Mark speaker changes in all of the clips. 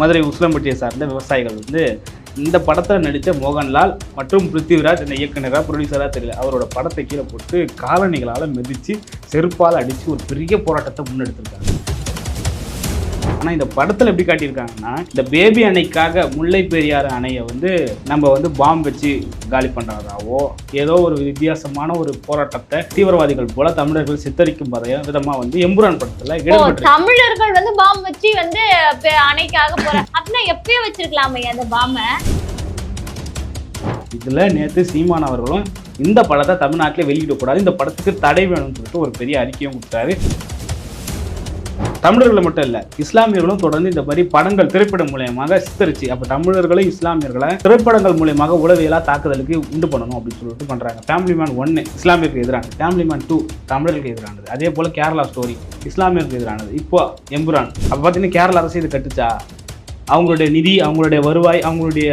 Speaker 1: மதுரை உசிலம்பட்டியை சார்ந்த விவசாயிகள் வந்து இந்த படத்தில் நடித்த மோகன்லால் மற்றும் பிருத்திவிராஜ் இந்த இயக்குனராக ப்ரொடியூசராக தெரியல. அவரோட படத்தை கீழே போட்டு காலணிகளால் மிதித்து செருப்பால் அடித்து ஒரு பெரிய போராட்டத்தை முன்னெடுத்திருக்காங்க. ஆனால் இந்த படத்தில் எப்படி காட்டியிருக்காங்கன்னா இந்த பேபி அணைக்காக முல்லை பெரியாறு அணையை வந்து நம்ம வந்து பாம் வச்சு காலி பண்ணுறதாவோ ஏதோ ஒரு வித்தியாசமான ஒரு போராட்டத்தை தீவிரவாதிகள் போல தமிழர்கள் சித்தரிக்கும் விதமாக வந்து எம்புரான் படத்தில்
Speaker 2: தமிழர்கள் வந்து பாம் வச்சு வந்து அணைக்காக போற அப்படின்னா எப்பயோ வச்சிருக்கலாமே அந்த பாம
Speaker 1: இதில் நேற்று சீமான் அவர்களும் இந்த படத்தை தமிழ்நாட்டில் வெளியிடக்கூடாது இந்த படத்துக்கு தடை வேணும்னு சொல்லிட்டு ஒரு பெரிய அறிக்கையும் கொடுத்தாரு. தமிழர்கள் மட்டும் இல்லை இஸ்லாமியர்களும் தொடர்ந்து இந்த மாதிரி படங்கள் திரைப்படம் மூலயமாக சித்தரிச்சு அப்போ தமிழர்களும் இஸ்லாமியர்களை திரைப்படங்கள் மூலயமாக உளவியலாக தாக்குதலுக்கு உண்டு பண்ணணும் அப்படின்னு சொல்லிட்டு பண்ணுறாங்க ஃபேமிலி மேன் ஒன்று இஸ்லாமியருக்கு எதிரானது. ஃபேமிலி மேன் டூ தமிழர்களுக்கு எதிரானது. அதே போல் கேரளா ஸ்டோரி இஸ்லாமியருக்கு எதிரானது. இப்போ எம்புரான் அப்போ பார்த்தீங்கன்னா கேரளா அரசு இது கட்டுச்சா? அவங்களுடைய நிதி அவங்களுடைய வருவாய் அவங்களுடைய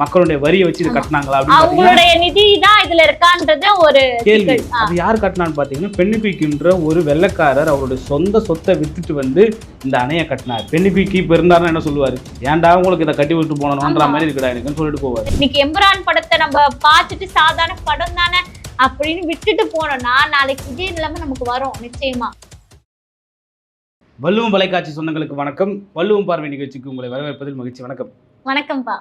Speaker 1: மக்களுடைய வரியை வச்சு இது கட்டினாங்களா
Speaker 2: அவங்களுடைய நிதி தான் இதுல இருக்கான்றது ஒரு
Speaker 1: கேள்வி. அது யார் கட்டினான்னு பார்த்தீங்கன்னா பெண்ணிபிக்குன்ற ஒரு வெள்ளைக்காரர் அவருடைய சொந்த சொத்தை வித்துட்டு வந்து இந்த அணையை கட்டினார். பெண்ணிபிக்கு இப்போ இருந்தாருன்னா என்ன சொல்லுவார்? ஏன்டா உங்களுக்கு இதை கட்டி விட்டு போனோம்ன்ற. மாதிரி இருக்குடா எனக்குன்னு சொல்லிட்டு போவார்.
Speaker 2: இன்னைக்கு எம்புரான் படத்தை நம்ம பார்த்துட்டு சாதாரண படம் தானே அப்படின்னு விட்டுட்டு போனோம்னா நாளைக்கு இதே நிலைமை நமக்கு வரும் நிச்சயமா.
Speaker 1: வள்ளுவம் தொலைக்காட்சி சொந்தங்களுக்கு வணக்கம். வள்ளுவம் பார்வை நிகழ்ச்சிக்கு உங்களை வரவேற்பதில் மகிழ்ச்சி. வணக்கம்.
Speaker 2: வணக்கம்ப்பா.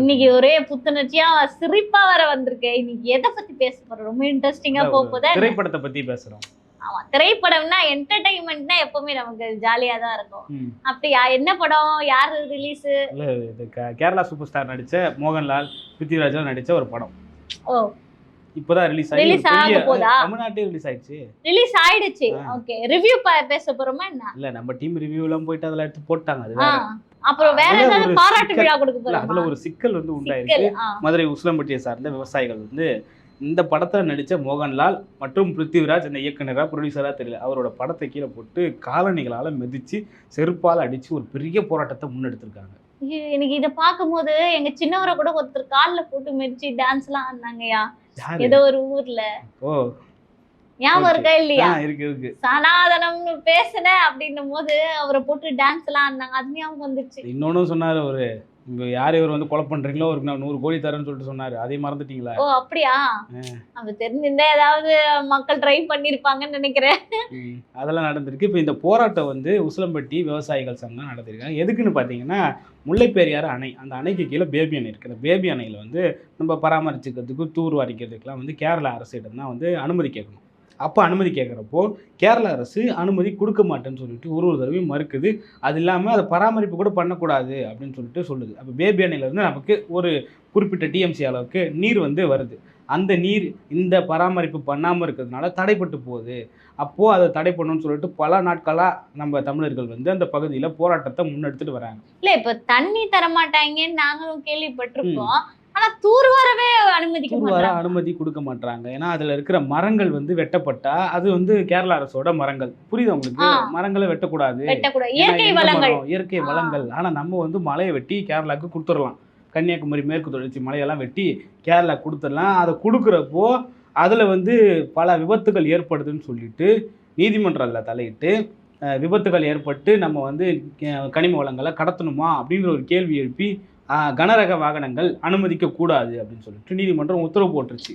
Speaker 2: இன்னைக்கு ஒரே புத்துணர்ச்சியா சிரிப்பா வர வந்திருக்கேன் இன்னைக்கு எதை பத்தி பேச போறோம்? ரொம்ப இன்ட்ரெஸ்டிங்கா போக போதா
Speaker 1: திரைப்படத்தை பத்தி பேசுறோம்.
Speaker 2: ஆமா திரைப்படம்னா என்டர்டைன்மெண்ட்னா எப்பவுமே நமக்கு ஜாலியா தான் இருக்கும். அப்படியா? என்ன படம்? யாரு ரிலீஸ்
Speaker 1: கேரளா சூப்பர் ஸ்டார் நடிச்ச மோகன்லால் பிருத்திவிராஜன் நடிச்ச ஒரு படம்.
Speaker 2: ஓ.
Speaker 1: இப்போதான் ரிலீஸ் ஆகி பெரிய-
Speaker 2: ஆக போதா?
Speaker 1: தமிழ்நாட்டே ரிலீஸ் ஆயிடுச்சு.
Speaker 2: ரிலீஸ் ஆயிடுச்சு. ஓகே ரிவ்யூ பேச போறோமா என்ன?
Speaker 1: இல்ல நம்ம டீம் ரிவ்யூ எல்லாம் போயிட்டு அதுல எடுத்து போட்டாங்க அது வேற.
Speaker 2: அப்புறம் வேற ஏதாவது பாராட்டு. விழா கொடுக்க
Speaker 1: இல்ல, அதுல
Speaker 2: போறோமா?
Speaker 1: ஒரு சிக்கல் வந்து உண்டாயிருக்கு. மதுரை உசிலம்பட்டியை சார்ந்த விவசாயிகள் வந்து இந்த படத்தில் நடித்த மோகன்லால் மற்றும் பிருத்திவிராஜ் இந்த இயக்குனராக ப்ரொடியூசராக தெரியல. அவரோட படத்தை கீழே போட்டு காலணிகளால் மிதித்து செருப்பால் அடித்து ஒரு பெரிய போராட்டத்தை முன்னெடுத்திருக்காங்க.
Speaker 2: எனக்கு இத பாக்கும்போது எங்க சின்னவரை கூட ஒருத்தர் கால்ல போட்டு மெரிச்சு டான்ஸ் எல்லாம் ஆடினாங்கயா
Speaker 1: யாரு?
Speaker 2: ஏதோ ஒரு ஊர்ல.
Speaker 1: ஓ.
Speaker 2: ஞாபகம். இருக்கா இல்லையா?
Speaker 1: இருக்கு இருக்கு.
Speaker 2: சனாதனம்னு பேசுன அப்படின்னும் போது அவரை போட்டு டான்ஸ் எல்லாம் ஆடினாங்க. அது ஞாபகம் வந்துச்சு
Speaker 1: இன்னொன்னும் சொன்னார் இங்க யார் இவர் வந்து கொலை பண்றீங்களோ அவருக்கு நான் நூறு கோடி தரேன்னு சொல்லிட்டு சொன்னாரு. அதையும் மறந்துட்டீங்களா?
Speaker 2: ஓ அப்படியா? அவ தெரிஞ்சிருந்தா ஏதாவது மக்கள் ட்ரை பண்ணிருப்பாங்கன்னு நினைக்கிறேன்.
Speaker 1: அதெல்லாம் நடந்திருக்கு. இப்போ இந்த போராட்டம் வந்து உசிலம்பட்டி விவசாயிகள் சங்கம் நடத்திருக்காங்க. எதுக்குன்னு பார்த்தீங்கன்னா முல்லைப்பெரியாறு அணை. அந்த அணைக்கு கீழே பேபி அணை இருக்குது அந்த பேபி அணையில் வந்து நம்ம பராமரிச்சுக்கிறதுக்கு தூர் வாரிக்கிறதுக்கெலாம் வந்து கேரளா அரசிடம் தான் வந்து அனுமதி கேட்கணும். அப்போ அனுமதி கேட்குறப்போ கேரள அரசு அனுமதி கொடுக்க மாட்டேன்னு சொல்லிட்டு ஒரு ஒரு தடவையும் மறுக்குது. அது இல்லாமல் அதை பராமரிப்பு கூட பண்ணக்கூடாது அப்படின்னு சொல்லிட்டு சொல்லுது. அப்போ பேபி அணையிலேருந்து நமக்கு ஒரு குறிப்பிட்ட டிஎம்சி அளவுக்கு நீர் வந்து வருது. அந்த நீர் இந்த பராமரிப்பு பண்ணாமல் இருக்கிறதுனால தடைப்பட்டு போகுது. அப்போது அதை தடை பண்ணணும்னு சொல்லிட்டு பல நாட்களாக நம்ம தமிழர்கள் வந்து அந்த பகுதியில் போராட்டத்தை முன்னெடுத்துட்டு வராங்க.
Speaker 2: இல்லை இப்போ தண்ணி தர மாட்டாங்கன்னு நாங்களும் கேள்விப்பட்டிருக்கோம். ஆனா தூர் வரவே அனுமதிக்க
Speaker 1: தூர் வர
Speaker 2: மாட்டாங்க
Speaker 1: அனுமதி கொடுக்க மாட்டாங்க ஏன்னா அதில் இருக்கிற மரங்கள் வந்து வெட்டப்பட்டா அது வந்து கேரள அரசோட மரங்கள். புரியுது உங்களுக்கு. மரங்களை வெட்டக்கூடாது.
Speaker 2: இயற்கை வளங்கள்?
Speaker 1: இயற்கை. வளங்கள். ஆனால் நம்ம வந்து மலையை வெட்டி கேரளாவுக்கு கொடுத்துடலாம். கன்னியாகுமரி மேற்கு தொடர்ச்சி மலையெல்லாம் வெட்டி கேரளா கொடுத்துடலாம். அதை கொடுக்குறப்போ அதில் வந்து பல விபத்துகள் ஏற்படுதுன்னு சொல்லிட்டு நீதிமன்றத்தில் தலையிட்டு விபத்துகள் ஏற்பட்டு நம்ம வந்து கனிம வளங்களை கடத்தணுமா அப்படின்ற ஒரு கேள்வி எழுப்பி கனரக வாகனங்கள் அனுமதிக்க கூடாது அப்படின்னு சொல்லிட்டு நீதிமன்றம் உத்தரவு போட்டுருச்சு.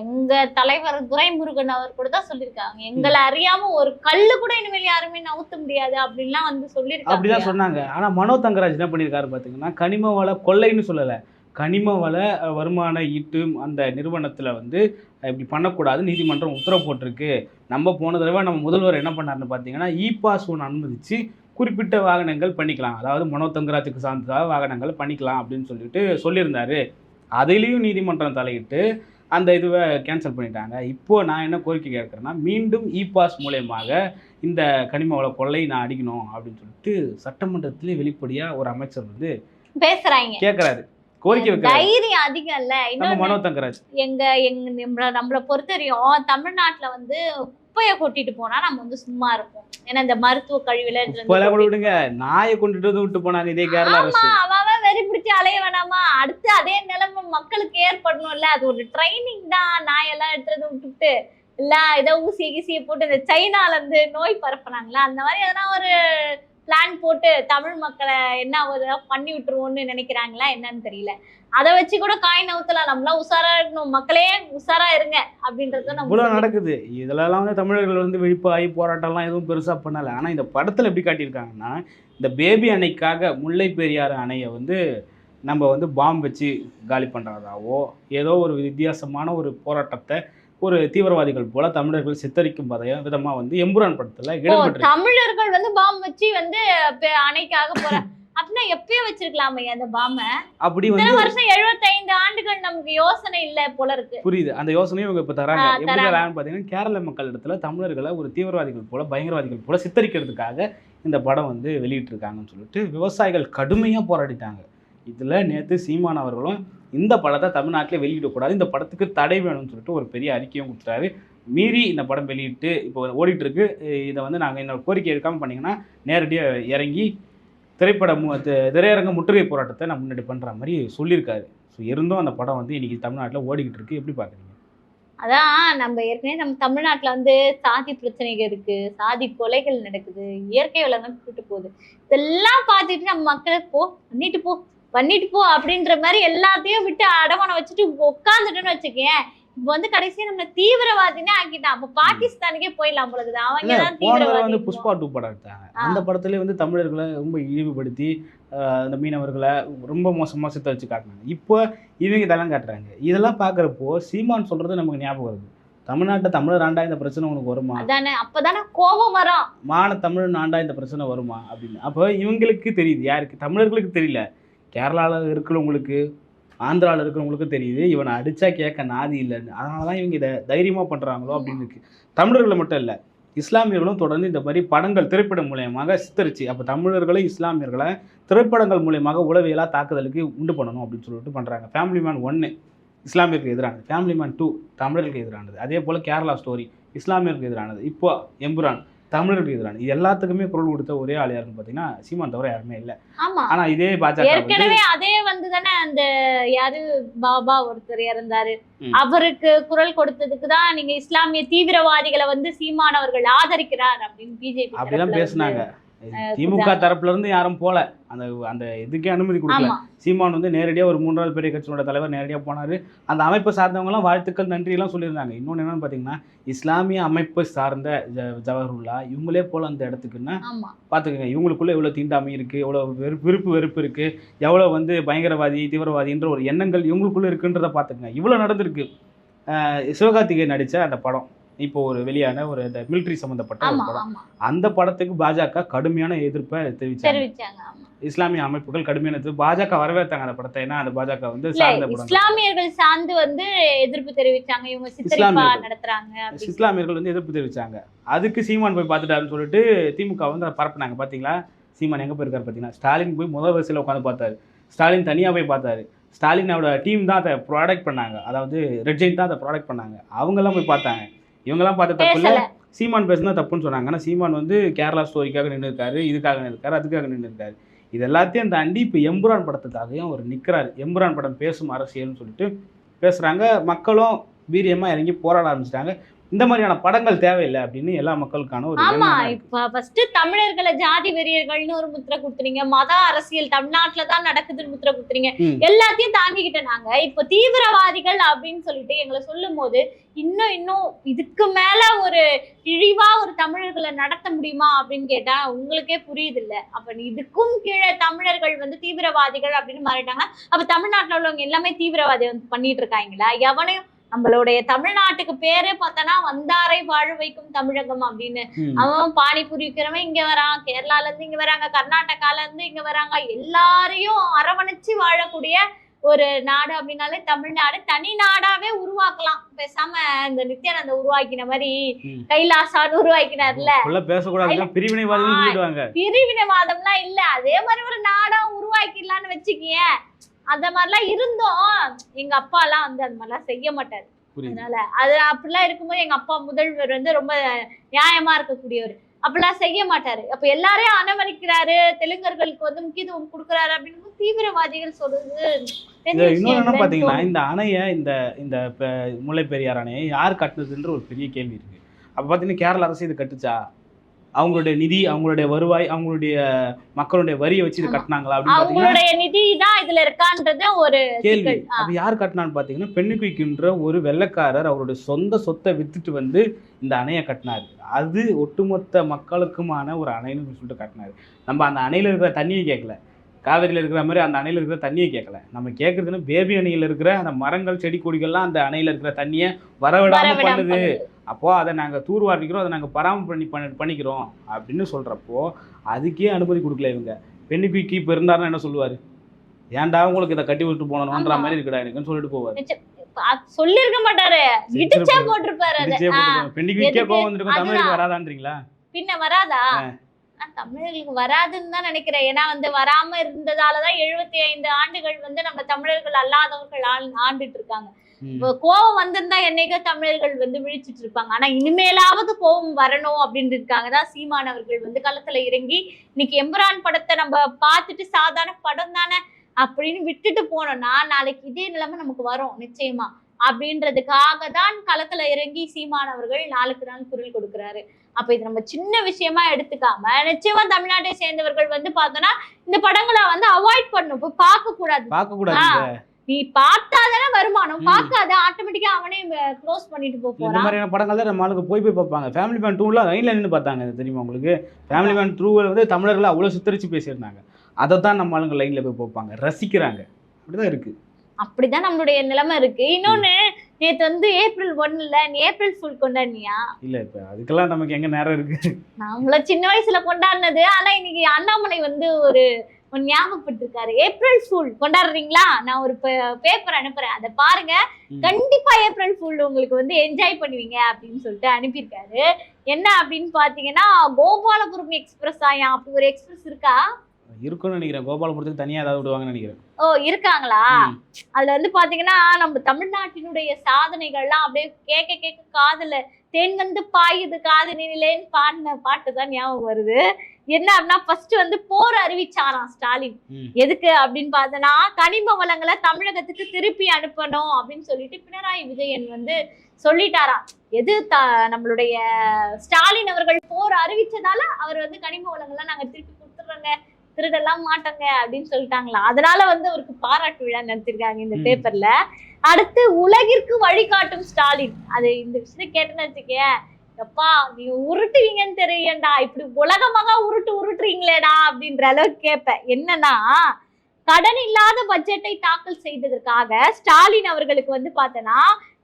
Speaker 2: எங்க தலைவர் துரைமுருகன் அவர் கூட தான் சொல்லிருக்காங்க எங்களை அறியாம ஒரு கல்லு கூட இனிமேல் யாருமே நவுத்த முடியாது அப்படின்லாம் வந்து சொல்லிருக்காங்க
Speaker 1: அப்படிதான் சொன்னாங்க. ஆனா மனோ தங்கராஜ் என்ன பண்ணியிருக்காரு பார்த்தீங்கன்னா கனிம வள கொள்ளைன்னு சொல்லலை. கனிம வள வருமான ஈட்டு அந்த நிறுவனத்துல வந்து இப்படி பண்ணக்கூடாது நீதிமன்றம் உத்தரவு போட்டிருக்கு. நம்ம போன தடவை நம்ம முதல்வர் என்ன பண்ணாருன்னு பார்த்தீங்கன்னா இ பாஸ் ஒன்று அனுமதிச்சு குறிப்பிட்ட வாகனங்கள் பண்ணிக்கலாம். அதாவது மனோ தங்கராஜுக்கு சார்ந்ததாக வாகனங்கள் பண்ணிக்கலாம் அப்படின்னு சொல்லிட்டு சொல்லியிருந்தாரு. அதுலேயும் நீதிமன்றம் தலையிட்டு அந்த இதுவை கேன்சல் பண்ணிட்டாங்க. இப்போ நான் என்ன கோரிக்கை கேட்குறேன்னா மீண்டும் இ பாஸ் மூலயமாக இந்த கனிம வள கொள்ளை நான் அடிக்கணும் அப்படின்னு சொல்லிட்டு சட்டமன்றத்திலே வெளிப்படையா ஒரு அமைச்சர் வந்து
Speaker 2: பேசுறாங்க.
Speaker 1: கேட்குறாரு கோரிக்கை
Speaker 2: தைரியம் அதிகம் இல்ல இன்னொன்னு
Speaker 1: மனோ தங்கராஜ்.
Speaker 2: எங்க எங்க நம்மள நம்மள பொறுத்த வரையும் தமிழ்நாட்டுல வந்து குப்பைய கொட்டிட்டு போனா நம்ம வந்து சும்மா இருப்போம். ஏன்னா இந்த மருத்துவ கழிவுல
Speaker 1: கூட விடுங்க. நாயை கொண்டுட்டு வந்து விட்டு போனாங்க இதே கேரளா அரசு.
Speaker 2: அவன் வெறி பிடிச்சு அலைய வேணாமா? அடுத்து அதே நிலைமை மக்களுக்கு ஏற்படணும்ல. அது ஒரு ட்ரைனிங் தான். நாயெல்லாம் எடுத்துட்டு விட்டுட்டு இல்ல ஏதோ ஊசிய கீசிய போட்டு இந்த சைனால இருந்து நோய் பரப்புனாங்களா? அந்த மாதிரி எதனா ஒரு பிளான் போட்டு தமிழ் மக்களை என்ன ஆகுதோ? பண்ணி விட்டுருவோம்னு நினைக்கிறாங்களா? என்னன்னு தெரியல. அதை வச்சு கூட காய் நவுத்தலாம் நம்மளாம் உஷாரா இருக்கணும். மக்களே உஷாரா இருங்க அப்படின்றத நம்ம
Speaker 1: நடக்குது. இதெல்லாம் வந்து தமிழர்கள் வந்து விழிப்பாகி போராட்டம்லாம் எதுவும் பெருசாக பண்ணலை. ஆனால் இந்த படத்தில் எப்படி காட்டியிருக்காங்கன்னா இந்த பேபி அணைக்காக முல்லை பெரியாறு அணையை வந்து நம்ம வந்து பாம்பு வச்சு காலி பண்ணுறதாவோ ஏதோ ஒரு வித்தியாசமான ஒரு போராட்டத்தை ஒரு தீவிரவாதிகள் போல தமிழர்கள் சித்தரிக்கும் பதைய விதமாக வந்து எம்புரான் படத்தில் இடம்பெற்று
Speaker 2: தமிழர்கள் வந்து பாம் வச்சு வந்து அணைக்காக போற அப்படின்னா எப்பயோ வச்சிருக்கலாமே அந்த பாம.
Speaker 1: அப்படி வந்து
Speaker 2: வருஷம் 75 ஆண்டுகள் நமக்கு யோசனை இல்ல போல இருக்கு.
Speaker 1: புரியுது. அந்த யோசனையும் இவங்க இப்போ தராங்க. எப்படி
Speaker 2: தராங்க.
Speaker 1: தராங்கன்னு பார்த்தீங்கன்னா கேரள மக்கள் இடத்துல தமிழர்களை ஒரு தீவிரவாதிகள் போல பயங்கரவாதிகள் போல சித்தரிக்கிறதுக்காக இந்த படம் வந்து வெளியிட்டிருக்காங்கன்னு சொல்லிட்டு விவசாயிகள் கடுமையாக போராடிட்டாங்க. இதில் நேற்று சீமான் அவர்களும் இந்த படத்தை தமிழ்நாட்டில் வெளியிடக்கூடாது இந்த படத்துக்கு தடை வேணும்னு சொல்லிட்டு ஒரு பெரிய அறிக்கையும் கொடுத்துட்டாரு. மீறி இந்த படம் வெளியிட்டு இப்போ ஓடிட்டு இருக்கு இதை வந்து நாங்கள் என்னோட கோரிக்கை எடுக்காமல் பண்ணிங்கன்னா நேரடியாக இறங்கி திரைப்பட மு- திரையரங்க முற்றுகை போராட்டத்தை நான் முன்னாடி பண்ணுற மாதிரி சொல்லியிருக்காரு. ஸோ இருந்தும் அந்த படம் வந்து இன்றைக்கி தமிழ்நாட்டில் ஓடிக்கிட்டு இருக்கு. எப்படி பார்க்குறீங்க
Speaker 2: அதான் நம்ம ஏற்கனவே நம்ம தமிழ்நாட்டில் வந்து சாதி பிரச்சனைகள் இருக்கு. சாதி கொலைகள் நடக்குது. இயற்கை வளம் கூட்டு போகுது. இதெல்லாம் பார்த்துட்டு நம்ம மக்களை போ பண்ணிட்டு போ. பண்ணிட்டு போ அப்படின்ற மாதிரி எல்லாத்தையும் விட்டு அடமானம் வச்சுட்டு உட்காந்துட்டோன்னு வச்சுக்கேன். இப்போ வந்து கடைசியா நம்ம தீவிரவாதினே ஆக்கிட்டான். அப்ப பாகிஸ்தானுக்கே போயிடலாம் இருக்குது அவங்க தான்
Speaker 1: தடவை வந்து
Speaker 2: தீவிரவாதி
Speaker 1: புஷ்பா டூ படம் எடுத்தாங்க. அந்த படத்துல வந்து தமிழர்களை ரொம்ப இழிவுபடுத்தி அந்த மீனவர்களை ரொம்ப மோசமா சித்த வச்சு காட்டினாங்க. இப்போ இவங்க இதெல்லாம் காட்டுறாங்க. இதெல்லாம் பார்க்குறப்போ சீமான் சொல்றது நமக்கு ஞாபகம் வருது. தமிழ்நாட்டை தமிழர் ஆண்டா இந்த பிரச்சனை உனக்கு வருமா?
Speaker 2: அதானே அப்பதானே கோபம் வரும்.
Speaker 1: மான தமிழ் ஆண்டா இந்த பிரச்சனை வருமா அப்படின்னு. அப்போ இவங்களுக்கு தெரியுது. யாருக்கு? தமிழர்களுக்கு தெரியல. கேரளாவில் இருக்கிறவங்களுக்கு ஆந்திராவில் இருக்கிறவங்களுக்கு தெரியுது. இவனை அடித்தா கேட்க நாதி இல்லைன்னு அதனால தான் இவங்க இதை தைரியமாக பண்ணுறாங்களோ அப்படின்னு இருக்கு. தமிழர்களை மட்டும் இல்லை இஸ்லாமியர்களும் தொடர்ந்து இந்த மாதிரி படங்கள் திரைப்படம் மூலயமாக சித்தரிச்சு அப்போ தமிழர்களை இஸ்லாமியர்களை திரைப்படங்கள் மூலியமாக உளவியலாக தாக்குதலுக்கு உண்டு பண்ணணும் அப்படின்னு சொல்லிட்டு பண்ணுறாங்க ஃபேமிலி மேன் ஒன்று இஸ்லாமியருக்கு எதிரானது. ஃபேமிலி மேன் டூ தமிழர்களுக்கு எதிரானது. அதே போல் கேரளா ஸ்டோரி இஸ்லாமியருக்கு எதிரானது. இப்போ எம்புரான் தமிழர்களுக்கு எதிரானது இது எல்லாத்துக்குமே குரல் கொடுத்த ஒரே ஆள் யாருன்னு பார்த்தீங்கன்னா சீமான் தவிர யாருமே இல்லை.
Speaker 2: ஆமா.
Speaker 1: ஆனால் இதே பாஜக
Speaker 2: ஏற்கனவே அதே வந்து தானே அந்த யாரு? பாபா ஒருத்தர் இறந்தாரு. அவருக்கு குரல் கொடுத்ததுக்கு தான் நீங்க இஸ்லாமிய தீவிரவாதிகளை வந்து சீமானவர்கள் ஆதரிக்கிறார் அப்படின்னு பிஜேபி
Speaker 1: அப்படிலாம் பேசுனாங்க. திமுக தரப்புல இருந்து யாரும் போல. அந்த அந்த இதுக்கே அனுமதி கொடுக்கல. சீமான் வந்து நேரடியாக ஒரு மூன்றாவது பெரிய கட்சியோட தலைவர் நேரடியாக போனார். அந்த அமைப்பை சார்ந்தவங்கலாம் வாழ்த்துக்கள் நன்றியெல்லாம் சொல்லியிருந்தாங்க. இன்னொன்று என்னன்னு பார்த்தீங்கன்னா இஸ்லாமிய அமைப்பை சார்ந்த ஜ ஜவஹருல்லா இவங்களே போல அந்த இடத்துக்குன்னா பார்த்துக்கோங்க இவங்களுக்குள்ள எவ்வளோ தீண்டாமை இருக்குது எவ்வளோ வெறுப்பு விருப்பு வெறுப்பு இருக்குது எவ்வளோ வந்து பயங்கரவாதி தீவிரவாதின்ற ஒரு எண்ணங்கள் இவங்களுக்குள்ள இருக்குன்றதை பார்த்துக்கங்க இவ்வளோ நடந்திருக்கு. சிவகார்த்திகேயன் நடித்த அந்த படம். இப்போ ஒரு வெளியான ஒரு இந்த மிலிட்ரி சம்மந்தப்பட்ட ஒரு படம். அந்த படத்துக்கு பாஜக கடுமையான எதிர்ப்பை தெரிவிச்சாங்க. இஸ்லாமிய அமைப்புகள் கடுமையான எதிர்ப்பு. பாஜக வரவேற்றாங்க அந்த படத்தை. ஏன்னா அந்த பாஜக வந்து சார்ந்த படம்.
Speaker 2: இஸ்லாமியர்கள் சார்ந்து வந்து எதிர்ப்பு தெரிவிச்சாங்க. இவங்க சித்தரிப்பா
Speaker 1: இஸ்லாமியர்கள்.
Speaker 2: நடத்துறாங்க
Speaker 1: இஸ்லாமியர்கள் வந்து எதிர்ப்பு தெரிவிச்சாங்க. அதுக்கு சீமான் போய் பார்த்துட்டாருன்னு சொல்லிட்டு திமுக வந்து அதை பரப்புனாங்க. பார்த்தீங்களா சீமான் எங்கே போயிருக்காரு பார்த்தீங்கன்னா ஸ்டாலின் போய் முதல் வரிசையில் உட்காந்து பார்த்தாரு. ஸ்டாலின் தனியாக போய் பார்த்தாரு. ஸ்டாலினோட டீம் தான் அதை ப்ராடக்ட் பண்ணாங்க. அதாவது ரெட் ஜெயின் தான் அதை ப்ராடக்ட் பண்ணாங்க. அவங்கெல்லாம் போய் பார்த்தாங்க. இவங்கெல்லாம் பார்த்த தப்பு இல்லை சீமான் பேசுனா தப்புன்னு சொன்னாங்க. ஆனால் சீமான் வந்து கேரளா ஸ்டோரிக்காக நின்று இருக்காரு இதுக்காக நின்று இருக்காரு அதுக்காக நின்று இருக்காரு இது எல்லாத்தையும் தாண்டி இப்போ எம்புரான் படத்துக்காகவும் அவர் நிற்கிறாரு எம்புரான் படம் பேசும் அரசியல்னு சொல்லிட்டு பேசுகிறாங்க மக்களும் வீரியமாக இறங்கி போராட ஆரம்பிச்சிட்டாங்க. இந்த மாதிரியான படங்கள் தேவையில்லை அப்படின்னு எல்லா மக்களுக்கான ஒரு
Speaker 2: ஆமா. இப்ப ஃபர்ஸ்ட் தமிழர்களை ஜாதி வெறியர்கள்னு ஒரு முத்திரை கொடுத்துறீங்க மத அரசியல் தமிழ்நாட்டுல தான் நடக்குதுன்னு முத்திரை கொடுத்துறீங்க. எல்லாத்தையும் தாங்கிக்கிட்ட நாங்க இப்ப தீவிரவாதிகள் அப்படின்னு சொல்லிட்டு எங்களை சொல்லும் போது இன்னும் இன்னும் இதுக்கு மேல ஒரு இழிவா ஒரு தமிழர்களை நடத்த முடியுமா அப்படின்னு கேட்டா உங்களுக்கே புரியுது இல்ல அப்ப இதுக்கும் கீழே தமிழர்கள் வந்து தீவிரவாதிகள் அப்படின்னு மாறிட்டாங்க அப்ப தமிழ்நாட்டுல உள்ளவங்க எல்லாமே தீவிரவாதி வந்து பண்ணிட்டு இருக்காங்களா எவனையும் நம்மளுடைய தமிழ்நாட்டுக்கு பேரே பார்த்தனா வந்தாரை வாழ வைக்கும் தமிழகம் அப்படின்னு. அவன் பானிபூரி விற்கிறவன் இங்க வரான் கேரளால இருந்து இங்க வராங்க கர்நாடகால இருந்து இங்க வராங்க எல்லாரையும் அரவணைச்சு வாழக்கூடிய ஒரு நாடு அப்படின்னாலே தமிழ்நாடு. தனி நாடாவே உருவாக்கலாம். பேசாம இந்த நித்யானந்த உருவாக்கின மாதிரி. கைலாசான்னு உருவாக்கினார்ல. ஆ.
Speaker 1: சொல்லிடுவாங்க.
Speaker 2: பிரிவினைவாதம்லாம் இல்ல. அதே மாதிரி ஒரு நாடா உருவாக்கிடலாம்னு வச்சுக்கியேன். அந்த மாதிரிலாம் இருந்தோம். எங்க அப்பா எல்லாம் வந்து அந்த மாதிரிலாம் செய்ய மாட்டாரு. அதனால அது அப்படிலாம் இருக்கும்போது எங்க அப்பா முதல்வர் வந்து ரொம்ப நியாயமா இருக்கக்கூடியவர். அப்படிலாம் செய்ய மாட்டாரு. அப்ப எல்லாரையும் அனுமதிக்கிறாரு. தெலுங்கர்களுக்கு வந்து முக்கியத்துவம் கொடுக்குறாரு அப்படின்னு தீவிரவாதிகள் சொல்றது
Speaker 1: இன்னொன்று என்ன பார்த்தீங்கன்னா. இந்த அணையை இந்த இந்த முல்லை பெரியார் அணையை யார் கட்டுனதுன்ற ஒரு பெரிய கேள்வி இருக்கு. அப்போ பார்த்தீங்கன்னா கேரள அரசு இது கட்டுச்சா? அவங்களுடைய நிதி அவங்களுடைய வருவாய் அவங்களுடைய மக்களுடைய வரியை வச்சு இது. கட்டினாங்களா அப்படின்னு பாத்தீங்கன்னா
Speaker 2: அவங்களுடைய நிதி தான் இதுல இருக்கான்றது ஒரு
Speaker 1: கேள்வி. அது யார் கட்டினான்னு பார்த்தீங்கன்னா பெண்ணுக்குவிக்கின்ற ஒரு வெள்ளைக்காரர் அவருடைய சொந்த சொத்தை வித்துட்டு வந்து இந்த அணையை கட்டினார். அது ஒட்டுமொத்த மக்களுக்குமான ஒரு அணைன்னு சொல்லிட்டு கட்டினார். நம்ம அந்த அணையில் இருக்கிற தண்ணியை கேட்கல. காவிரியில் இருக்கிற மாதிரி அந்த அணையில் இருக்கிற தண்ணியை கேட்கல. நம்ம கேட்குறதுன்னா பேபி அணையில் இருக்கிற அந்த மரங்கள் செடி கொடிகள்லாம் அந்த அணையில் இருக்கிற தண்ணியை வரவிடாம
Speaker 2: வரவிடாம
Speaker 1: பண்ணுது.
Speaker 2: பண்ணுது.
Speaker 1: அப்போ அதை நாங்கள் தூர்வாரிக்கிறோம் அதை நாங்கள் பராமரி பண்ணி பண்ணி பண்ணிக்கிறோம் அப்படின்னு சொல்கிறப்போ அதுக்கே அனுமதி கொடுக்கல இவங்க பெண்ணுக்கு இப்போ இருந்தாருன்னா என்ன சொல்லுவார் ஏன்டா உங்களுக்கு இதை கட்டி விட்டு போனோன்ற
Speaker 2: ஆமா.
Speaker 1: மாதிரி இருக்குடா எனக்குன்னு சொல்லிட்டு போவார்
Speaker 2: அது சொல்லியிருக்க மாட்டாரு இடிச்சே போட்டிருப்பாரு.
Speaker 1: பெண்ணுக்கு? கோவம் வந்திருக்கும் தமிழுக்கு. வராதான்றீங்களா
Speaker 2: பின்ன வராதா தமிழர்களுக்கு வராதுன்னு தான் நினைக்கிறேன் ஏன்னா வந்து வராம இருந்ததாலதான் எழுபத்தி ஐந்து ஆண்டுகள் வந்து நம்ம தமிழர்கள் அல்லாதவர்கள் ஆண்டுட்டு இருக்காங்க கோவம் வந்திருந்தா என்னைக்கோ தமிழர்கள் வந்து விழிச்சிட்டு இருப்பாங்க. ஆனா இனிமேலாவது கோவம் வரணும் அப்படின்னு இருக்காங்க தான் சீமானவர்கள் வந்து களத்துல இறங்கி இன்னைக்கு எம்பரான் படத்தை நம்ம பார்த்துட்டு சாதாரண படம் தானே அப்படின்னு விட்டுட்டு போனோம்னா நாளைக்கு இதே நிலைமை நமக்கு வரும் நிச்சயமா. அப்படின்றதுக்காக தான் களத்துல இறங்கி சீமானவர்கள் நாளுக்கு நாள் குரல் கொடுக்கிறாரு. அப்ப இது நம்ம சின்ன விஷயமா எடுத்துக்காம நிச்சயமா தமிழ்நாட்டை சேர்ந்தவர்கள் வந்து பார்த்தோம்னா இந்த படங்களை வந்து அவாய்ட் பண்ணும் பார்க்க கூடாது
Speaker 1: பார்க்கக்கூடாது
Speaker 2: நீ பார்த்தாதானே வருமானம். பார்க்காத ஆட்டோமேட்டிக்கா அவனே க்ளோஸ் பண்ணிட்டு போக
Speaker 1: இந்த
Speaker 2: போறான்.
Speaker 1: மாதிரியான படங்கள் தான் நம்ம ஆளுக்கு போய் போய் பார்ப்பாங்க. ஃபேமிலி மேன் டூவில் லைனில் நின்று பார்த்தாங்க தெரியுமா உங்களுக்கு? ஃபேமிலி மேன் டூவில் வந்து தமிழர்கள் அவ்வளோ சுத்தரிச்சு பேசியிருந்தாங்க. அதை தான் நம்ம ஆளுங்க லைனில் போய் பார்ப்பாங்க. ரசிக்கிறாங்க. அப்படிதான் இருக்கு.
Speaker 2: அப்படிதான் நம்மளுடைய நிலைமை இருக்கு. இன்னொன்னு நேத்து வந்து ஏப்ரல் ஒண்ணுல நீ ஏப்ரல் ஃபுல் கொண்டாடினியா?
Speaker 1: இல்லை இப்போ அதுக்கெல்லாம் நமக்கு எங்கே நேரம் இருக்கு?
Speaker 2: நம்மள சின்ன வயசுல கொண்டாடினது. ஆனா இன்னைக்கு அண்ணாமலை வந்து ஒரு ஒரு ஞாபகப்பட்டிருக்காரு. April full கொண்டாடுறீங்களா? நான் ஒரு பேப்பர் அனுப்புறேன். அதை பாருங்க. கண்டிப்பா ஏப்ரல் ஃபுல் உங்களுக்கு வந்து என்ஜாய் பண்ணுவீங்க அப்படின்னு சொல்லிட்டு அனுப்பியிருக்காரு. என்ன அப்படின்னு பாத்தீங்கன்னா கோபாலபுரம் எக்ஸ்பிரஸ் ஆயா அப்படி ஒரு எக்ஸ்பிரஸ் இருக்கா?
Speaker 1: இருக்கும்னு நினைக்கிறேன். கோபாலபுரத்துக்கு தனியாக ஏதாவது விடுவாங்கன்னு நினைக்கிறேன்.
Speaker 2: ஓ இருக்காங்களா. அதுல வந்து பாத்தீங்கன்னா நம்ம தமிழ்நாட்டினுடைய சாதனைகள்லாம் அப்படியே கேட்க கேட்க காதுல தேன் வந்து பாயுது காது நிலைன்னு பாடின பாட்டு தான் ஞாபகம் வருது. என்ன அப்படின்னா ஃபர்ஸ்ட் வந்து போர் அறிவிச்சாராம் ஸ்டாலின். எதுக்கு அப்படின்னு பார்த்தோன்னா கனிம வளங்களை தமிழகத்துக்கு திருப்பி அனுப்பணும் அப்படின்னு சொல்லிட்டு பினராயி விஜயன் வந்து சொல்லிட்டாராம். எது த நம்மளுடைய ஸ்டாலின் அவர்கள் போர் அறிவிச்சதால அவர் வந்து கனிம வளங்கள்லாம் நாங்க திருப்பி கொடுத்துட்றோங்க திருடெல்லாம் மாட்டோங்க அப்படின்னு சொல்லிட்டாங்களா. அதனால வந்து அவருக்கு பாராட்டு விழா நடத்திருக்காங்க இந்த. பேப்பர்ல. அடுத்து உலகிற்கு வழிகாட்டும் ஸ்டாலின். அது இந்த விஷயத்தை கேட்டேன்னு வச்சுக்கேன் எப்பா நீங்க உருட்டுவீங்கன்னு தெரியண்டா இப்படி உலகமாக உருட்டு உருட்டுறீங்களேடா அப்படின்ற அளவுக்கு கேட்பேன். என்னன்னா கடன் இல்லாத பட்ஜெட்டை தாக்கல் செய்ததற்காக ஸ்டாலின் அவர்களுக்கு வந்து பார்த்தனா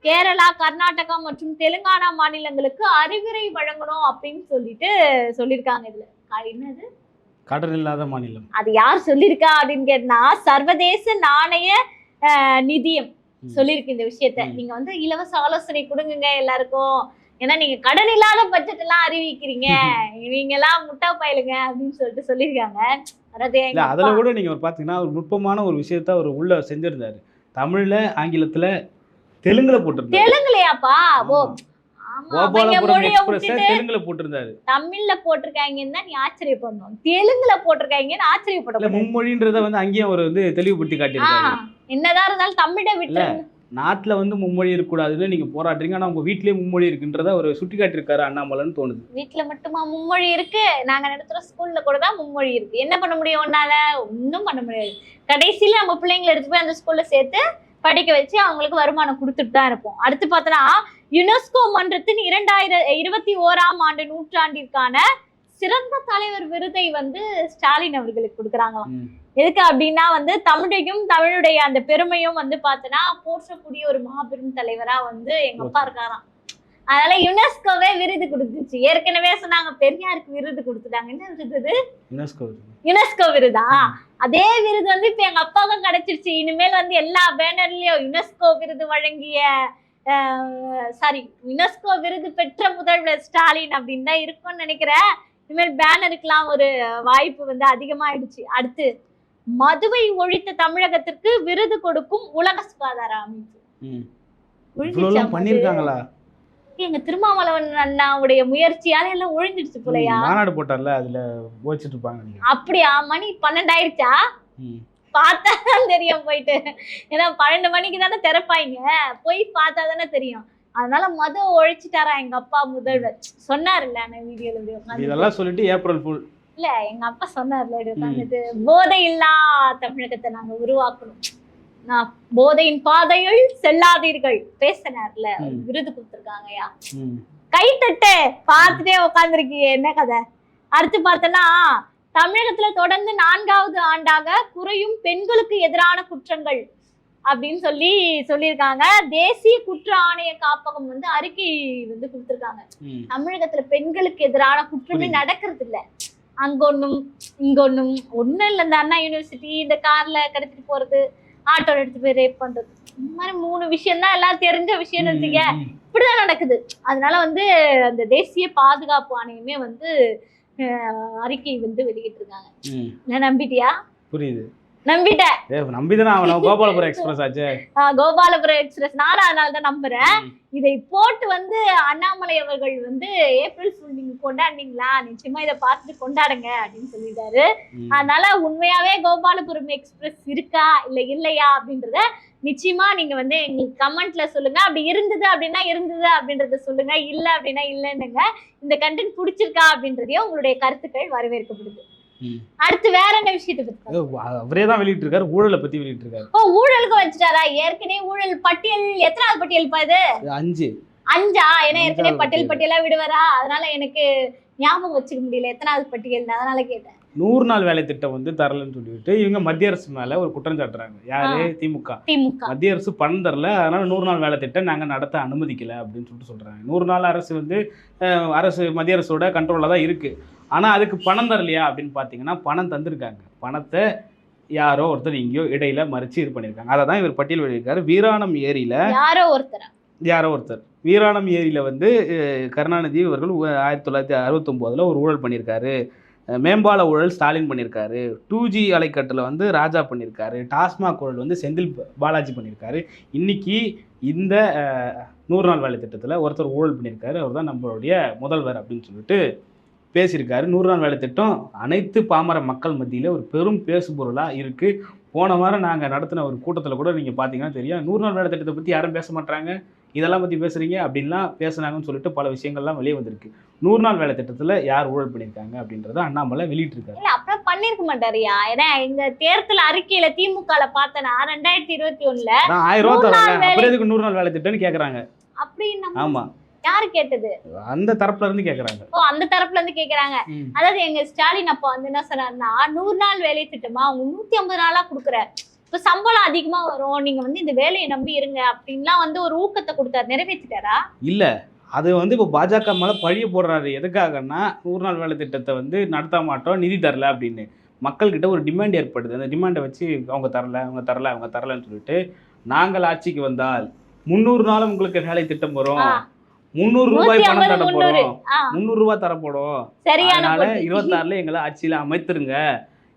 Speaker 2: கேரளா கர்நாடகா மற்றும் தெலுங்கானா மாநிலங்களுக்கு அறிவுரை வழங்கணும் அப்படின்னு சொல்லிட்டு சொல்லியிருக்காங்க இதுல. என்னது?
Speaker 1: கடன் இல்லாத மாநிலம்.
Speaker 2: அது யார் சொல்லியிருக்கா அப்படின்னு கேட்டா சர்வதேச நாணய நிதியம். சொல்லியிருக்கு இந்த விஷயத்த. நீங்க வந்து இலவச ஆலோசனை கொடுங்க எல்லாருக்கும். ஏன்னா நீங்க கடன் இல்லாத பட்ஜெட் எல்லாம் அறிவிக்கிறீங்க. நீங்க எல்லாம் முட்டா பயலுங்க அப்படின்னு சொல்லிட்டு சொல்லியிருக்காங்க.
Speaker 1: இல்லை அதில் கூட நீங்கள் ஒரு பார்த்தீங்கன்னா ஒரு நுட்பமான ஒரு விஷயத்த அவர் உள்ள செஞ்சிருந்தாரு. தமிழில் ஆங்கிலத்தில் தெலுங்குல போட்டிருந்தாரு.
Speaker 2: தெலுங்குலையாப்பா? ஓ
Speaker 1: தெலுங்குல போட்டிருந்தாரு.
Speaker 2: தமிழ்ல போட்டிருக்காங்கன்னு தான் நீ ஆச்சரியப்படணும். தெலுங்குல போட்டிருக்காங்கன்னு ஆச்சரியப்படணும்
Speaker 1: மும்மொழின்றத வந்து அங்கேயும் அவர் வந்து தெளிவுபடுத்தி காட்டியிருக்காரு.
Speaker 2: என்னதான் இருந்தாலும் தமிழை விட்டு
Speaker 1: நாட்டுல வந்து மும்மொழி இருக்கக்கூடாதுன்னு நீங்க போராடுறீங்க. ஆனா உங்க வீட்லயே மும்மொழி இருக்குன்றத அவர் சுட்டி காட்டியிருக்காரு அண்ணாமலைன்னு தோணுது.
Speaker 2: வீட்ல மட்டுமா மும்மொழி இருக்கு? நாங்க நடத்துற ஸ்கூல்ல கூட தான் மும்மொழி இருக்கு. என்ன பண்ண முடியும் உன்னால? ஒன்றும் பண்ண முடியாது. கடைசியில நம்ம பிள்ளைங்களை எடுத்து போய் அந்த ஸ்கூல்ல சேர்த்து படிக்க வச்சு அவங்களுக்கு வருமானம் கொடுத்துட்டு தான் இருப்போம். அடுத்து பார்த்தோன்னா யுனெஸ்கோ மன்றத்தின் இரண்டாயிர இருபத்தி ஓராம் ஆண்டு நூற்றாண்டிற்கான சிறந்த தலைவர் விருதை வந்து ஸ்டாலின் அவர்களுக்கு கொடுக்குறாங்களாம். எதுக்கு அப்படின்னா வந்து தமிழையும் தமிழுடைய அந்த பெருமையும் வந்து பார்த்தோன்னா போற்றக்கூடிய ஒரு மாபெரும் தலைவரா வந்து எங்க அப்பா இருக்காராம். அதனால யுனெஸ்கோவே விருது கொடுத்துச்சு. ஏற்கனவே சொன்னாங்க பெரியாருக்கு விருது கொடுத்துட்டாங்க. என்ன விருது?
Speaker 1: யுனெஸ்கோ
Speaker 2: யுனெஸ்கோ விருதா? அதே விருது வந்து இப்ப எங்க அப்பாவுக்கும் கிடைச்சிருச்சு. இனிமேல் வந்து எல்லா பேனர்லயும் யுனெஸ்கோ விருது வழங்கிய சாரி யுனெஸ்கோ விருது பெற்ற முதல்வர் ஸ்டாலின் அப்படின்னு தான் இருக்கும்னு நினைக்கிறேன். இனிமேல் பேனருக்குலாம் ஒரு வாய்ப்பு வந்து அதிகமாயிடுச்சு. அடுத்து மதுவை ஒழித்த தமிழகத்திற்கு விருது கொடுக்கும் உலக சுகாதார அமைப்பு?
Speaker 1: பண்ணியிருக்காங்களா?
Speaker 2: எங்க திருமாவளவன் அண்ணாவுடைய முயற்சியால எல்லாம் ஒழிஞ்சிடுச்சு போலயா?
Speaker 1: மாநாடு போட்டார்ல அதுல போச்சிட்டு இருப்பாங்க
Speaker 2: அப்படியா? மணி பன்னெண்டாயிருச்சா. பார்த்தா தான் தெரியும் போயிட்டு. ஏன்னா பன்னெண்டு மணிக்கு தானே திறப்பாங்க. போய் பார்த்தா தானே தெரியும். அதனால மது ஒழிச்சிட்டாரா எங்க அப்பா முதல்வர்? சொன்னாருல்ல அந்த வீடியோல
Speaker 1: இதெல்லாம் சொல்லிட்டு ஏப்ரல் ஃபுல்.
Speaker 2: இல்ல எங்க அப்பா சொன்னார்ல இப்படி உட்காந்துட்டு போதை இல்லா தமிழகத்தை நாங்க உருவாக்கணும். நான் போதையின் பாதையில் செல்லாதீர்கள் பேசினார்ல. விருது கொடுத்துருக்காங்கய்யா.
Speaker 1: ம்.
Speaker 2: கைத்தட்டு பார்த்துட்டே உட்காந்துருக்கீங்க என்ன கதை? அடுத்து பார்த்தோன்னா தமிழகத்துல தொடர்ந்து நான்காவது ஆண்டாக குறையும் பெண்களுக்கு எதிரான குற்றங்கள் அப்படின்னு சொல்லி சொல்லியிருக்காங்க. தேசிய குற்ற ஆணைய காப்பகம் வந்து அறிக்கை வந்து கொடுத்திருக்காங்க. தமிழகத்துல பெண்களுக்கு எதிரான குற்றமே. நடக்கிறது இல்ல அங்க ஒண்ணும் இங்க ஒண்ணும் ஒண்ணும் இல்ல. இந்த அண்ணா யூனிவர்சிட்டி இந்த கார்ல கடத்திட்டு போறது ஆட்டோல எடுத்து போய் ரேப் பண்றது. இந்த மாதிரி மூணு விஷயம் தான் எல்லாம் தெரிஞ்ச விஷயம் வச்சுக்க. இப்படிதான் நடக்குது. அதனால வந்து அந்த தேசிய பாதுகாப்பு ஆணையமே வந்து அறிக்கை வந்து வெளியிட்டிருக்காங்க. நான் நம்பிட்டியா?
Speaker 1: புரியுது.
Speaker 2: நம்பிட்டேன்.
Speaker 1: ஏ நம்பிதானே அவன்? கோபாலபுரம் எக்ஸ்பிரஸ் ஆச்சே.
Speaker 2: கோபாலபுரம் எக்ஸ்பிரஸ் நானும் அதனால தான் நம்புறேன். இதை போட்டு வந்து அண்ணாமலை அவர்கள் வந்து ஏப்ரல் ஃபுல் நீங்க கொண்டாடுனீங்களா? நிச்சயமா இதை பார்த்துட்டு கொண்டாடுங்க அப்படின்னு சொல்லிட்டாரு. அதனால உண்மையாவே கோபாலபுரம் எக்ஸ்பிரஸ் இருக்கா? இல்ல இல்லையா அப்படின்றத நிச்சயமா நீங்க வந்து எங்களுக்கு கமெண்ட்ல சொல்லுங்க. அப்படி இருந்தது அப்படின்னா இருந்தது அப்படின்றத சொல்லுங்க. இல்ல அப்படின்னா இல்லைன்னுங்க. இந்த கண்டென்ட் பிடிச்சிருக்கா அப்படின்றதையும் உங்களுடைய கருத்துக்கள் வரவேற்கப்படுது. அடுத்து வேற என்ன விஷயத்தை பத்தி
Speaker 1: அவரே தான் வெளியிட்டு இருக்காரு ஊழலை பத்தி வெளியிட்டு இருக்காரு
Speaker 2: ஓ ஊழலுக்கு வச்சுட்டாரா ஏற்கனவே ஊழல் பட்டியல் எத்தனாவது பட்டியல் பா இது?
Speaker 1: அஞ்சு.
Speaker 2: அஞ்சா? ஏன்னா ஏற்கனவே பட்டியல்.
Speaker 1: பட்டியல்.
Speaker 2: விடுவாரா? அதனால எனக்கு ஞாபகம் வச்சுக்க முடியல எத்தனாவது பட்டியல் அதனால கேட்டேன்.
Speaker 1: நூறு நாள் வேலை திட்டம் வந்து தரலன்னு சொல்லிட்டு இவங்க மத்திய அரசு மேல ஒரு குற்றம் சாட்டுறாங்க. யாரு? திமுக.
Speaker 2: திமுக.
Speaker 1: மத்திய அரசு பணம் தரல அதனால நூறு நாள் வேலை திட்டம் நாங்க நடத்த அனுமதிக்கல அப்படின்னு சொல்லிட்டு சொல்றாங்க. நூறு நாள் அரசு வந்து அரசு மத்திய அரசோட கண்ட்ரோலில் தான் இருக்கு. ஆனா அதுக்கு பணம் தரலையா அப்படின்னு பார்த்தீங்கன்னா பணம் தந்திருக்காங்க. பணத்தை யாரோ ஒருத்தர் எங்கேயோ இடையில மறிச்சு இது பண்ணியிருக்காங்க அதை தான் இவர் பட்டியல் வெளியிருக்காரு வீராணம் ஏரியில
Speaker 2: யாரோ ஒருத்தர்?
Speaker 1: யாரோ ஒருத்தர். வீராணம் ஏரியில் வந்து கருணாநிதி அவர்கள் உ- ஆயிரத்தி தொள்ளாயிரத்தி அறுபத்தொம்போதில் ஒரு ஊழல் பண்ணியிருக்காரு மேம்பால ஊழல் ஸ்டாலின் பண்ணியிருக்காரு டூ ஜி அலைக்கட்டில் வந்து ராஜா பண்ணியிருக்காரு டாஸ்மாக் ஊழல் வந்து செந்தில் பாலாஜி பண்ணியிருக்காரு இன்னைக்கு இந்த நூறு நாள் வேலை திட்டத்தில் ஒருத்தர் ஊழல் பண்ணியிருக்காரு அவர் தான் நம்மளுடைய முதல்வர் அப்படின்னு சொல்லிட்டு பேசியிருக்காரு. நூறு நாள் வேலை திட்டம். அனைத்து பாமர மக்கள் மத்தியில் ஒரு பெரும் பேசுபொருளாக இருக்குது போன வாரம் நாங்கள் நடத்தின ஒரு கூட்டத்தில் கூட நீங்கள் பார்த்தீங்கன்னா தெரியும். நூறு நாள் வேலை திட்டத்தை பற்றி யாரும் பேச மாட்டாங்க இதெல்லாம் பற்றி பேசுகிறீங்க அப்படின்லாம் பேசுனாங்கன்னு சொல்லிட்டு பல விஷயங்கள்லாம் வெளியே வந்திருக்கு. நூறு நாள் வேலை திட்டத்தில் யார் ஊழல் பண்ணியிருக்காங்க அப்படின்றத அண்ணாமலை வெளியிட்டிருக்காரு.
Speaker 2: இல்ல அப்புறம் பண்ணிருக்க மாட்டாருயா? ஏன்னா எங்க தேர்தல் அறிக்கையில திமுகல பார்த்தனா ரெண்டாயிரத்தி இருபத்தி
Speaker 1: அதான் ஆயிரம் ரூபா தரல அப்புறம் எதுக்கு நூறு நாள் வேலை திட்டம்னு கேட்குறாங்க
Speaker 2: அப்படின்னு
Speaker 1: ஆமாம்
Speaker 2: யாரு கேட்டது?
Speaker 1: அந்த தரப்புல இருந்து கேட்குறாங்க
Speaker 2: ஓ அந்த தரப்புல இருந்து கேக்குறாங்க. அதாவது எங்க ஸ்டாலின் அப்பா வந்து என்ன சொன்னாருன்னா நூறு நாள் வேலை திட்டமா அவங்க நூத்தி ஐம்பது நாளா கொடுக்குற. இப்ப சம்பளம் அதிகமா வரும் நீங்க வந்து இந்த வேலையை நம்பி இருங்க அப்படின்லாம் வந்து ஒரு ஊக்கத்தை கொடுத்தாரு. நிறைவேற்றிட்டாரா
Speaker 1: இல்லை. அது வந்து இப்போ பாஜக மேலே பழிய போடுறாரு. எதுக்காகன்னா நூறு நாள் வேலை திட்டத்தை வந்து நடத்த மாட்டோம் நிதி தரல அப்படின்னு. மக்கள்கிட்ட ஒரு டிமாண்ட் ஏற்படுது. அந்த டிமாண்டை வச்சு அவங்க தரல அவங்க தரல அவங்க தரலன்னு சொல்லிட்டு நாங்கள் ஆட்சிக்கு வந்தால் முந்நூறு நாளும் உங்களுக்கு வேலை திட்டம் வரும். முந்நூறு ரூபாய் பணம் தர
Speaker 2: முந்நூறு.
Speaker 1: போறோம் முந்நூறு ரூபாய் தரப்படும்
Speaker 2: சரியான
Speaker 1: அதனால. இருபத்தாறுல எங்களை ஆட்சியில அமைத்துருங்க.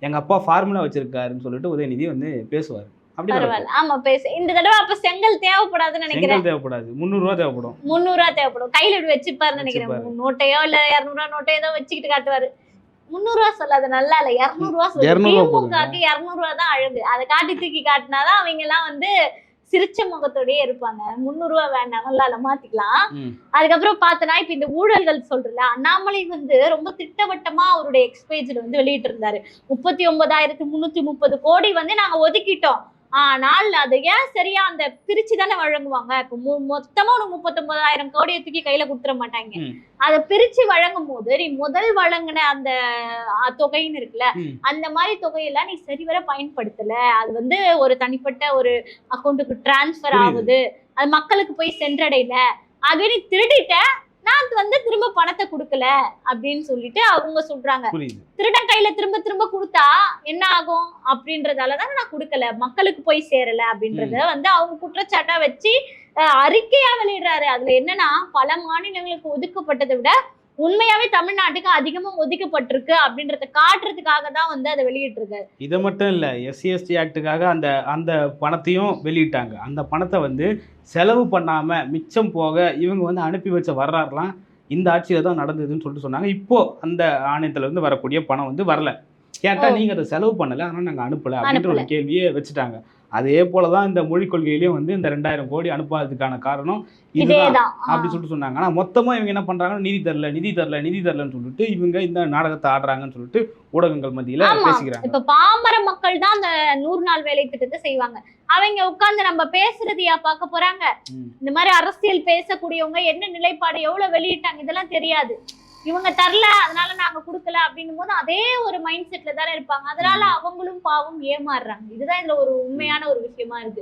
Speaker 1: எங்க அப்பா ஃபார்முலா வச்சிருக்காருன்னு சொல்லிட்டு உதயநிதி வந்து பேசுவார். அப்படி நடக்கும்.
Speaker 2: பரவாயில்ல. ஆமா பேசு. இந்த தடவை அப்ப செங்கல் தேவைப்படாதுன்னு நினைக்கிறேன்.
Speaker 1: செங்கல் தேவைப்படாது. முந்நூறு ரூபாய் தேவைப்படும்.
Speaker 2: முந்நூறு ரூபா தேவைப்படும். கையில இப்படி வச்சுப்பாருன்னு நினைக்கிறேன். நோட்டையோ இல்ல இரநூறுவா நோட்டையோ ஏதோ வச்சுக்கிட்டு காட்டுவாரு. முந்நூறு ரூபா சொல்லாது நல்லா இல்ல. இரநூறு ரூபா சொல்லு
Speaker 1: 200 ரூபா போதுங்க.
Speaker 2: திமுகக்கு இரநூறு ரூபா தான் அழகு. அதை காட்டி தூக்கி காட்டினாதான் அவங்க எல்லாம் வந்து சிரிச்ச முகத்தோடயே இருப்பாங்க. முந்நூறு ரூபா வேண்டாம் நல்லா இல்ல மாத்திக்கலாம். அதுக்கப்புறம் பார்த்தனா இப்ப இந்த ஊழல்கள் சொல்றல அண்ணாமலை வந்து ரொம்ப திட்டவட்டமா அவருடைய எக்ஸ்பேஜ்ல வந்து வெளியிட்டு இருந்தாரு முப்பத்தி ஒன்பதாயிரத்தி முன்னூத்தி முப்பது கோடி வந்து நாங்க ஒதுக்கிட்டோம். ஆனால் அது ஏன் சரியா அந்த பிரிச்சு தானே வழங்குவாங்க இப்ப மொத்தமா ஒரு முப்பத்தொன்பதாயிரம் கோடியை தூக்கி கையில கொடுத்துட மாட்டாங்க. அதை பிரிச்சு வழங்கும் போது நீ முதல் வழங்கின அந்த தொகைன்னு இருக்குல்ல. அந்த மாதிரி தொகையெல்லாம் நீ சரிவர பயன்படுத்தல அது வந்து ஒரு தனிப்பட்ட ஒரு அக்கௌண்ட்டுக்கு டிரான்ஸ்ஃபர். ஆகுது அது மக்களுக்கு போய் சென்றடையல ஆகவே நீ திருடிட்ட நான் வந்து திரும்ப பணத்தை கொடுக்கல அப்படின்னு சொல்லிட்டு அவங்க சொல்றாங்க. திருடன் கையில திரும்ப திரும்ப கொடுத்தா என்ன ஆகும்? அப்படின்றதாலதான் நான் கொடுக்கல. மக்களுக்கு போய் சேரல அப்படின்றத வந்து அவங்க குற்றச்சாட்டா வச்சு அறிக்கையா வெளியிடுறாரு. அதுல என்னன்னா பல மாநிலங்களுக்கு ஒதுக்கப்பட்டதை விட உண்மையாவே தமிழ்நாட்டுக்கு அதிகமா ஒதுக்கப்பட்டிருக்கு அப்படின்றத காட்டுறதுக்காக தான் வந்து அதை வெளியிட்டிருக்காரு.
Speaker 1: இது மட்டும் இல்லை எஸ்சி எஸ்டி ஆக்டுக்காக அந்த அந்த பணத்தையும் வெளியிட்டாங்க. அந்த பணத்தை வந்து செலவு பண்ணாமல் மிச்சம் போக இவங்க வந்து அனுப்பி வச்ச வரலாறுலாம் இந்த ஆட்சியில் தான் நடந்ததுன்னு சொல்லிட்டு சொன்னாங்க. இப்போது அந்த ஆணையத்தில் இருந்து வரக்கூடிய பணம் வந்து வரல. கேட்டா. நீங்க அதை செலவு பண்ணல ஆனா நாங்க அனுப்பல அப்படின்ற ஒரு. கேள்வியே வச்சுட்டாங்க அதே போலதான் இந்த மொழிக் கொள்கையிலயும் வந்து இந்த ரெண்டாயிரம் கோடி அனுப்பாததுக்கான காரணம் இதுதான்
Speaker 2: இதேதான்
Speaker 1: அப்படி சொல்லிட்டு சொன்னாங்க ஆனா மொத்தமா இவங்க என்ன பண்றாங்க நிதி தரல நிதி தரல நிதி தரலன்னு சொல்லிட்டு இவங்க இந்த நாடகத்தை ஆடுறாங்கன்னு சொல்லிட்டு ஊடகங்கள் மத்தியில. பேசிக்கிறாங்க
Speaker 2: இப்ப பாமர மக்கள் தான் அந்த நூறு நாள் வேலை திட்டத்தை செய்வாங்க அவங்க உட்கார்ந்து நம்ம பேசுறதையா பார்க்க போறாங்க. இந்த மாதிரி அரசியல் பேசக்கூடியவங்க என்ன நிலைப்பாடு எவ்வளவு வெளியிட்டாங்க இதெல்லாம் தெரியாது இவங்க தரல அதனால நாங்க கொடுக்கல அப்படின்னும் போது அதே ஒரு மைண்ட் செட்ல தானே இருப்பாங்க. அதனால அவங்களும் பாவம் ஏமாறுறாங்க. இதுதான் இதுல ஒரு உண்மையான ஒரு விஷயமா இருக்கு.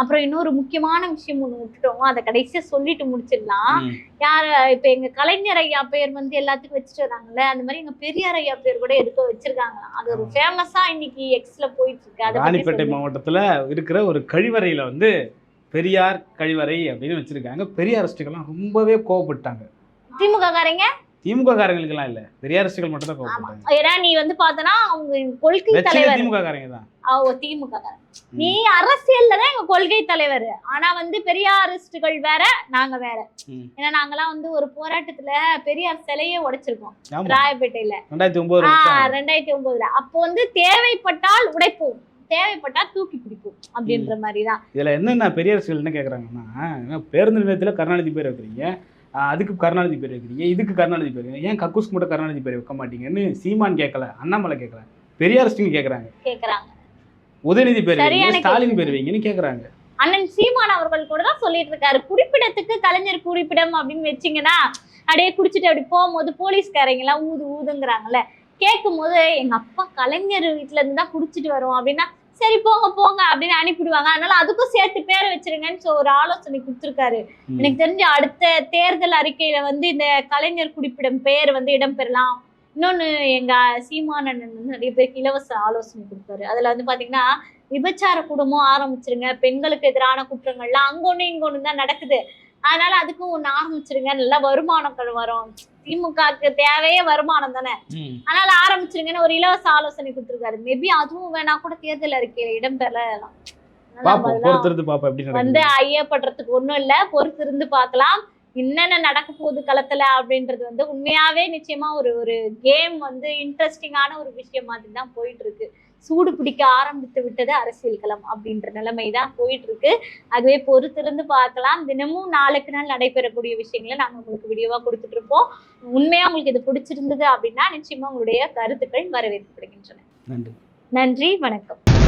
Speaker 2: அப்புறம் இன்னொரு முக்கியமான விஷயம் ஒண்ணு விட்டுட்டோம். அதை கடைசியா சொல்லிட்டு முடிச்சிடலாம். யார் இப்ப எங்க கலைஞர் ஐயா பேர் வந்து எல்லாத்துக்கும் வச்சுட்டு வராங்கல்ல அந்த மாதிரி எங்க பெரியார் ஐயா பேர் கூட எடுக்க வச்சிருக்காங்க அது ஒரு ஃபேமஸா இன்னைக்கு எக்ஸ்ல போயிட்டு இருக்கு.
Speaker 1: ராணிப்பேட்டை. மாவட்டத்துல இருக்கிற ஒரு கழிவறையில வந்து பெரியார் கழிவறை அப்படின்னு வச்சிருக்காங்க. பெரியாரிஸ்டுகள்லாம் ரொம்பவே கோவப்பட்டாங்க.
Speaker 2: திமுக காரங்க
Speaker 1: திமுக காரங்களுக்கெல்லாம் இல்ல. பெரியாரிஸ்டுகள் மட்டும் தான் கோவப்பட்டாங்க.
Speaker 2: ஏன்னா நீ வந்து பார்த்தனா அவங்க கொள்கை தலைவர்.
Speaker 1: திமுக காரங்க தான்
Speaker 2: அவ திமுக காரன் நீ அரசியல்ல தான் எங்க கொள்கை தலைவர். ஆனா வந்து பெரியாரிஸ்டுகள் வேற நாங்க வேற. ஏன்னா நாங்கெல்லாம் வந்து ஒரு போராட்டத்துல பெரியார் சிலையே உடைச்சிருக்கோம். ராயப்பேட்டையில.
Speaker 1: ரெண்டாயிரத்தி வச்சாங்க.
Speaker 2: ரெண்டாயிரத்தி ஒன்பதுல அப்போ வந்து தேவைப்பட்டால் உடைப்போம். தேவைப்பட்டா தூக்கி பிடிப்போம். அப்படின்ற மாதிரிதான்.
Speaker 1: இதுல என்னென்ன பெரியாரிஸ்டுகள் என்ன கேக்குறாங்கன்னா பேருந்து நிலையத்துல கருணாநிதி பேர் வைக்கிறீங்க. அதுக்கு கருணாநிதி பேர் வைக்கிறீங்க. இதுக்கு கருணாநிதி பேர். ஏன் கக்கூஸ்க்கு மட்டும் கருணாநிதி பேர் வைக்க மாட்டீங்கன்னு சீமான் கேட்கல அண்ணாமலை கேட்கல பெரியாரிஸ்டுங்க கேக்குறாங்க.
Speaker 2: கேக்குறாங்க.
Speaker 1: உதயநிதி பேர் ஸ்டாலின். பேர் வைங்கன்னு கேக்குறாங்க.
Speaker 2: அண்ணன் சீமான் அவர்கள் கூட தான் சொல்லிட்டு இருக்காரு. குறிப்பிடத்துக்கு கலைஞர் குறிப்பிடம் அப்படின்னு வச்சீங்கன்னா அப்படியே குடிச்சிட்டு அப்படி போகும்போது போலீஸ்காரங்க எல்லாம் ஊது ஊதுங்கிறாங்கல்ல. கேட்கும் போது எங்க அப்பா கலைஞர் வீட்டுல இருந்து தான் குடிச்சிட்டு வரோம் அப்படின்னா சரி போங்க போங்க அப்படின்னு அனுப்பிடுவாங்க அதனால அதுக்கும் சேர்த்து பேர் வச்சிருங்கன்னு சொ- ஒரு ஆலோசனை கொடுத்துருக்காரு. எனக்கு தெரிஞ்ச அடுத்த தேர்தல் அறிக்கையில வந்து இந்த கலைஞர் குறிப்பிடம் பெயர் வந்து இடம்பெறலாம். இன்னொன்னு எங்க சீமான் அண்ணன் வந்து நிறைய பேருக்கு இலவச ஆலோசனை கொடுத்தாரு அதுல வந்து பாத்தீங்கன்னா விபச்சார குடும்பம் ஆரம்பிச்சிருங்க. பெண்களுக்கு எதிரான குற்றங்கள்லாம் அங்க ஒண்ணு இங்க ஒண்ணு தான் நடக்குது. அதனால அதுக்கும் ஒண்ணு ஆரம்பிச்சிருங்க. நல்ல வருமானங்கள் வரும். திமுகவுக்கு தேவையே வருமானம் தானே. அதனால ஆரம்பிச்சிருங்கன்னு ஒரு இலவச ஆலோசனை கொடுத்துருக்காரு. மேபி அதுவும் வேணா கூட தேர்தல் அறிக்கையில இடம்பெறலாம்
Speaker 1: பொறுத்திருந்து
Speaker 2: வந்து ஐயப்படுறதுக்கு ஒண்ணும் இல்ல. பொறுத்து இருந்து பார்க்கலாம் என்னென்ன நடக்க போகுது களத்துல அப்படின்றது வந்து உண்மையாவே நிச்சயமா ஒரு ஒரு கேம் வந்து இன்ட்ரெஸ்டிங்கான ஒரு விஷயம் மாதிரி தான் போயிட்டு இருக்கு. சூடு பிடிக்க ஆரம்பித்து விட்டது அரசியல் களம் அப்படின்ற நிலைமை தான் போயிட்டு இருக்கு அதுவே பொறுத்திருந்து பார்க்கலாம். தினமும் நாளுக்கு நாள் நடைபெறக்கூடிய விஷயங்களை நாங்க உங்களுக்கு வீடியோவா கொடுத்துட்டு இருப்போம் உண்மையா உங்களுக்கு இது பிடிச்சிருந்தது அப்படின்னா நிச்சயமா உங்களுடைய கருத்துக்கள் வரவேற்கப்படுகின்றன.
Speaker 1: நன்றி.
Speaker 2: நன்றி வணக்கம்.